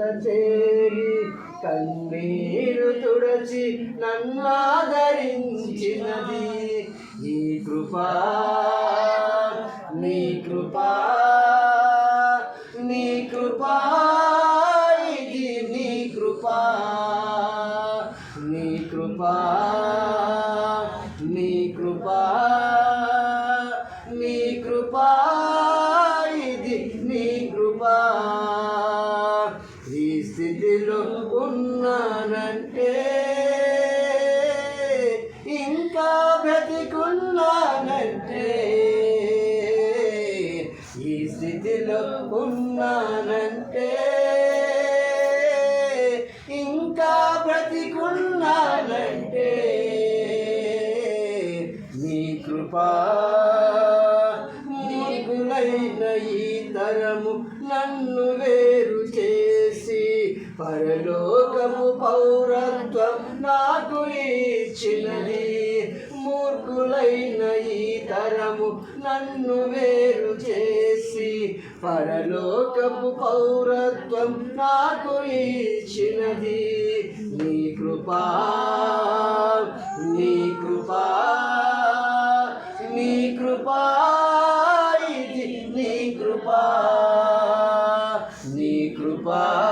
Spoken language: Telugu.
చేరి కన్నీరు తుడచి నన్నాదరించినది ఈ కృపా నీ కృపా నీ కృపా ఇది నీ కృపా. నీ కృపా నీ కృపా. ఈ స్థితిలో ఉన్నానంటే ఇంకా బ్రతికున్నానంటే ఈ స్థితిలో ఉన్నానంటే ఇంకా బ్రతికున్నానంటే నీ కృపా నీకులైన ఈ తరము నన్ను వేరు చేసి పరలోకము పౌరత్వం నాకు ఇచ్చినది. మూర్ఖులైన ఈ తరము నన్ను వేరు చేసి పరలోకపు పౌరత్వం నాకు ఇచ్చినది. నీ కృపా నీ కృపా నీ కృపా ఇది నీ కృపా నీ కృపా.